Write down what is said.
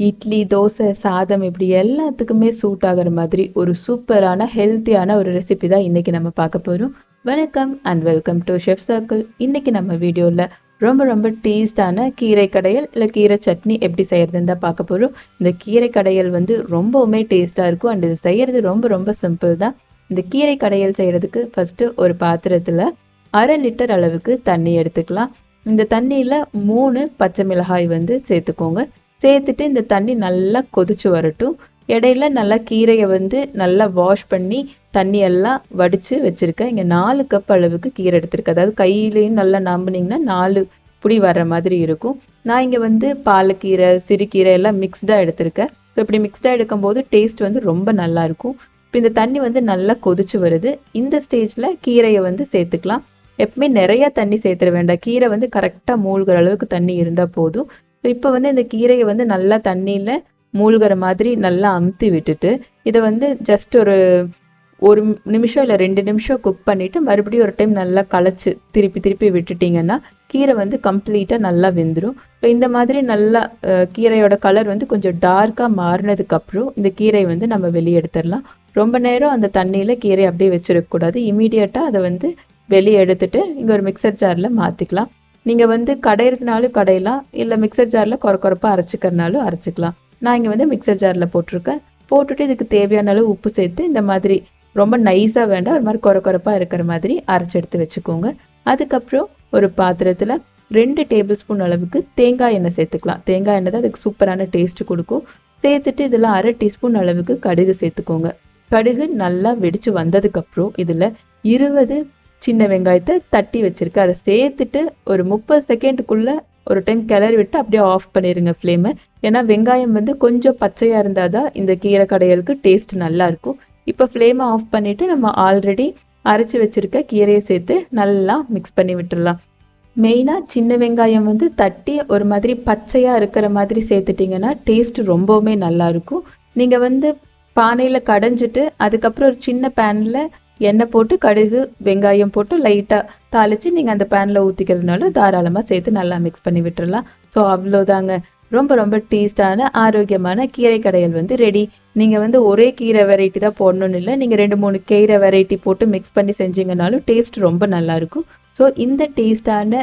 இட்லி தோசை சாதம் இப்படி எல்லாத்துக்குமே சூட் ஆகிற மாதிரி ஒரு சூப்பரான ஹெல்த்தியான ஒரு ரெசிபி தான் இன்னைக்கு நம்ம பார்க்க போகிறோம் வணக்கம் and welcome to chef circle இன்னைக்கு நம்ம வீடியோவில் ரொம்ப ரொம்ப டேஸ்டான கீரை கடையல் இல்லை கீரை சட்னி எப்படி செய்யறதுன்னு தான் பார்க்க போகிறோம் இந்த கீரை கடையல் வந்து ரொம்பவுமே டேஸ்ட்டாக இருக்கும் அண்ட் இது செய்யறது ரொம்ப ரொம்ப சிம்பிள் தான். இந்த கீரை கடையல் செய்யறதுக்கு ஃபர்ஸ்ட் ஒரு பாத்திரத்தில் அரை லிட்டர் அளவுக்கு தண்ணி எடுத்துக்கலாம். இந்த தண்ணியில் மூணு பச்சை மிளகாய் வந்து சேர்த்துக்கோங்க. சேர்த்துட்டு இந்த தண்ணி நல்லா கொதிச்சு வரட்டும். இடையில நல்லா கீரையை வந்து நல்லா வாஷ் பண்ணி தண்ணி எல்லாம் வடித்து வச்சுருக்கேன். இங்கே நாலு கப் அளவுக்கு கீரை எடுத்திருக்கேன். அதாவது கையிலையும் நல்லா நம்பினீங்கன்னா நாலு புடி வர்ற மாதிரி இருக்கும். நான் இங்கே வந்து பாலக்கீரை சிறுகீரை எல்லாம் மிக்ஸ்டாக எடுத்திருக்கேன். ஸோ இப்படி மிக்ஸ்டாக எடுக்கும்போது டேஸ்ட் வந்து ரொம்ப நல்லாயிருக்கும் இப்போ இந்த தண்ணி வந்து நல்லா கொதிச்சு வருது. இந்த ஸ்டேஜில் கீரையை வந்து சேர்த்துக்கலாம். எப்பவுமே நிறைய தண்ணி சேர்த்துட வேண்டாம். கீரை வந்து கரெக்டாக மூழ்கிற அளவுக்கு தண்ணி இருந்தால் போதும். ஸோ இப்போ வந்து இந்த கீரையை வந்து நல்லா தண்ணியில் மூழ்கிற மாதிரி நல்லா அமுத்தி விட்டுட்டு இதை வந்து ஜஸ்ட் ஒரு ஒரு நிமிஷம் இல்லை ரெண்டு நிமிஷம் குக் பண்ணிவிட்டு மறுபடியும் ஒரு டைம் நல்லா களைச்சி திருப்பி திருப்பி விட்டுட்டிங்கன்னா கீரை வந்து கம்ப்ளீட்டாக நல்லா வெந்துடும் இப்போ இந்த மாதிரி நல்லா கீரையோட கலர் வந்து கொஞ்சம் டார்க்காக மாறினதுக்கப்புறம் இந்த கீரை வந்து நம்ம வெளியே எடுத்துடலாம். ரொம்ப நேரம் அந்த தண்ணியில் கீரை அப்படியே வச்சுருக்கக்கூடாது இமீடியட்டாக அதை வந்து வெளியே எடுத்துட்டு இங்கே ஒரு மிக்சர் ஜாரில் மாற்றிக்கலாம் நீங்கள் வந்து கடையிறதுனாலும் கடையலாம் இல்லை மிக்சர் ஜாரில் குறை குறைப்பாக அரைச்சிக்கிறனாலும் அரைச்சிக்கலாம். நான் இங்கே வந்து மிக்சர் ஜாரில் போட்டிருக்கேன். போட்டுட்டு இதுக்கு தேவையான அளவு உப்பு சேர்த்து இந்த மாதிரி ரொம்ப நைஸாக வேண்டாம் ஒரு மாதிரி குறை குறைப்பாக இருக்கிற மாதிரி அரைச்சி எடுத்து வச்சுக்கோங்க. அதுக்கப்புறம் ஒரு பாத்திரத்தில் ரெண்டு டேபிள் ஸ்பூன் அளவுக்கு தேங்காய் எண்ணெய் சேர்த்துக்கலாம். தேங்காய் எண்ணெய் தான் அதுக்கு சூப்பரான டேஸ்ட் கொடுக்கும். சேர்த்துட்டு இதில் அரை டீஸ்பூன் அளவுக்கு கடுகு சேர்த்துக்கோங்க. கடுகு நல்லா வெடித்து வந்ததுக்கப்புறம் இதில் இருபது சின்ன வெங்காயத்தை தட்டி வச்சுருக்கேன் அதை சேர்த்துட்டு ஒரு முப்பது செகண்டுக்குள்ளே ஒரு டைம் கிளறி விட்டு அப்படியே ஆஃப் பண்ணிடுங்க ஃப்ளேமை ஏன்னா வெங்காயம் வந்து கொஞ்சம் பச்சையாக இருந்தால் தான் இந்த கீரை கடையலுக்கு டேஸ்ட் நல்லாயிருக்கும் இப்போ ஃப்ளேமை ஆஃப் பண்ணிவிட்டு நம்ம ஆல்ரெடி அரைச்சி வச்சுருக்க கீரையை சேர்த்து நல்லா மிக்ஸ் பண்ணி விட்டுடலாம் மெயினாக சின்ன வெங்காயம் வந்து தட்டி ஒரு மாதிரி பச்சையாக இருக்கிற மாதிரி சேர்த்துட்டிங்கன்னா டேஸ்ட் ரொம்பவுமே நல்லாயிருக்கும் நீங்கள் வந்து பானையில் கடைஞ்சிட்டு அதுக்கப்புறம் ஒரு சின்ன பேனில் எண்ணெய் போட்டு கடுகு வெங்காயம் போட்டு லைட்டாக தாளித்து நீங்கள் அந்த பேனில் ஊற்றிக்கிறதுனால தாராளமாக சேர்த்து நல்லா மிக்ஸ் பண்ணி விட்டுறலாம். ஸோ அவ்வளோதாங்க. ரொம்ப ரொம்ப டேஸ்டான ஆரோக்கியமான கீரை கடையல் வந்து ரெடி நீங்கள் வந்து ஒரே கீரை வெரைட்டி தான் போடணும்னு இல்லை. நீங்கள் ரெண்டு மூணு கீரை வெரைட்டி போட்டு மிக்ஸ் பண்ணி செஞ்சீங்கனாலும் டேஸ்ட் ரொம்ப நல்லாயிருக்கும் ஸோ இந்த டேஸ்டான